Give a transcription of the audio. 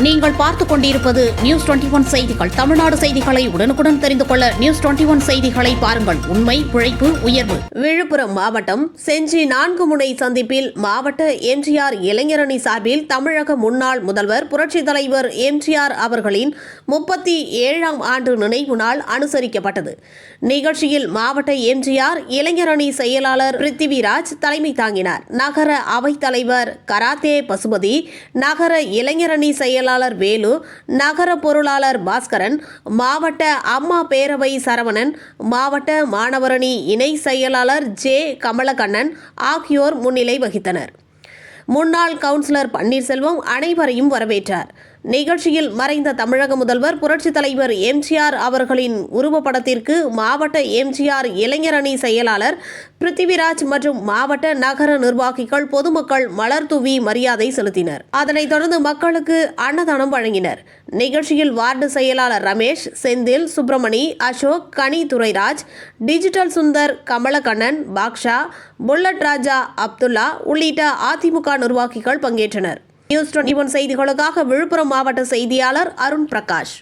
நீங்கள் பார்த்துக் கொண்டிருப்பது நியூஸ் டுவெண்டி ஒன் செய்திகள். தமிழ்நாடு செய்திகளை உடனுக்குடன் தெரிந்து கொள்ள நியூஸ் டுவெண்டி ஒன் செய்திகளை பாருங்கள். உண்மை உழைப்பு உயர்வு. விழுப்புரம் மாவட்டம் செஞ்சி நான்கு முனை சந்திப்பில் மாவட்ட எம்ஜிஆர் இளைஞரணி சார்பில் தமிழக முன்னாள் முதல்வர் புரட்சித் தலைவர் எம்ஜிஆர் அவர்களின் முப்பத்தி ஏழாம் ஆண்டு நினைவு நாள் அனுசரிக்கப்பட்டது. நிகழ்ச்சியில் மாவட்ட எம்ஜிஆர் இளைஞரணி செயலாளர் பிருத்திவிராஜ் தலைமை தாங்கினார். நகர அவைத் தலைவர் கராத்தே பசுபதி நகர இளைஞரணி செயலாளர் வேலு நகர பொருளாளர் பாஸ்கரன் மாவட்ட அம்மா பேரவை சரவணன் மாவட்ட மாணவரணி இணை செயலாளர் ஜே கமலக்கண்ணன் ஆகியோர் முன்னிலை வகித்தனர். முன்னாள் கவுன்சிலர் பன்னீர்செல்வம் அனைவரையும் வரவேற்றார். நிகழ்ச்சியில் மறைந்த தமிழக முதல்வர் புரட்சித் தலைவர் எம்ஜிஆர் அவர்களின் உருவப்படத்திற்கு மாவட்ட எம்ஜிஆர் இளைஞரணி செயலாளர் பிருத்திவிராஜ் மற்றும் மாவட்ட நகர நிர்வாகிகள் பொதுமக்கள் மலர் தூவி மரியாதை செலுத்தினர். அதனைத் தொடர்ந்து மக்களுக்கு அன்னதானம் வழங்கினர். நிகழ்ச்சியில் வார்டு செயலாளர் ரமேஷ் செந்தில் சுப்பிரமணி அசோக் கனி துரைராஜ் டிஜிட்டல் சுந்தர் கமலக்கண்ணன் பாக்ஷா புல்லட் ராஜா அப்துல்லா உள்ளிட்ட அதிமுக நிர்வாகிகள் பங்கேற்றனர். நியூஸ் டுவெண்டி ஒன் செய்திகளுக்காக விழுப்புரம் மாவட்ட செய்தியாளர் அருண் பிரகாஷ்.